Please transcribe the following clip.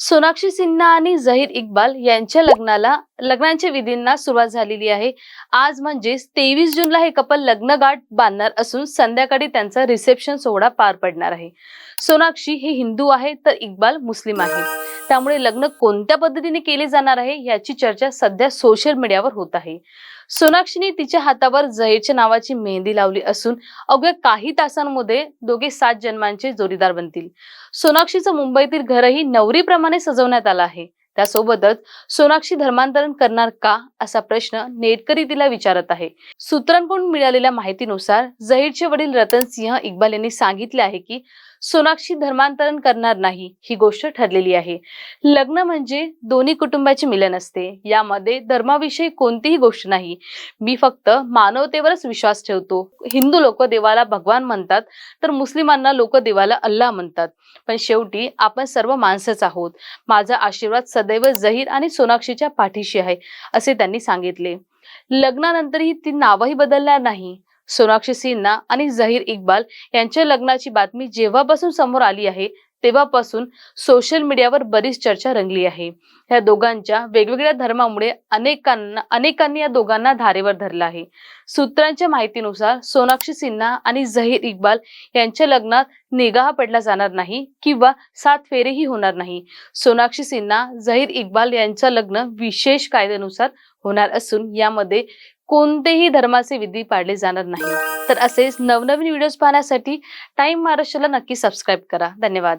सोनाक्षी सिन्हा आणि झहीर इक्बाल यांच्या लग्नाला लग्नांच्या विधींना सुरुवात झालेली आहे. आज म्हणजेच तेवीस जूनला हे कपल लग्नगाठ बांधणार असून संध्याकाळी त्यांचा रिसेप्शन सोहळा पार पडणार आहे. सोनाक्षी ही हिंदू आहे तर इक्बाल मुस्लिम आहे. त्यामुळे लग्न कोणत्या पद्धतीने केले जाणार आहे याची चर्चा सध्या सोशल मीडियावर होत आहे. सोनाक्षीने तिच्या हातावर जयेच्या नावाची मेहंदी लावली असून अवघ्या काही तासांमध्ये दोघे सात जन्मांचे जोडीदार बनतील. सोनाक्षीचं मुंबईतील घरही नवरीप्रमाणे सजवण्यात आलं आहे. त्यासोबतच सोनाक्षी धर्मांतरण करणार का असा प्रश्न नेटकरी तिला विचारत आहे. सूत्रांकडून मिळालेल्या माहितीनुसार जहीरचे वडील रतन सिंह इक्बाल यांनी सांगितले आहे की सोनाक्षी धर्मांतरण करणार नाही ही गोष्ट ठरलेली आहे. लग्न म्हणजे दोन्ही कुटुंबाचे मिलन असते. यामध्ये धर्माविषयी कोणतीही गोष्ट नाही. मी फक्त मानवतेवरच विश्वास ठेवतो. हिंदू लोक देवाला भगवान म्हणतात तर मुस्लिमांना लोक देवाला अल्लाह म्हणतात. पण शेवटी आपण सर्व माणसंच आहोत. माझा आशीर्वाद सदैव जहीर आणि सोनाक्षीच्या पाठीशी आहे असे त्यांनी सांगितले. लग्नानंतरही ती नावही बदलणार नाही. सोनाक्षी सिन्हा आणि झहीर इक्बाल यांच्या लग्नाची बातमी जेव्हापासून समोर आली आहे तेव्हापासून सोशल मीडियावर बरीच चर्चा रंगली आहे. या दोघांच्या वेगवेगळ्या धर्मामुळे अनेकांना अनेकांनी या दोघांना धारेवर धरलं आहे. सूत्रांच्या माहितीनुसार सोनाक्षी सिन्हा आणि झहीर इक्बाल यांच्या लग्नात निगाह पडला जाणार नाही किंवा सात फेरेही होणार नाही. सोनाक्षी सिन्हा झहीर इक्बाल यांचं लग्न विशेष कायद्यानुसार होणार असून यामध्ये कोणतेही धर्माचे विधी पाळले जाणार नाही. तर असेच नवनवीन व्हिडिओज पाहण्यासाठी टाइम महाराष्ट्राला नक्की सबस्क्राईब करा. धन्यवाद.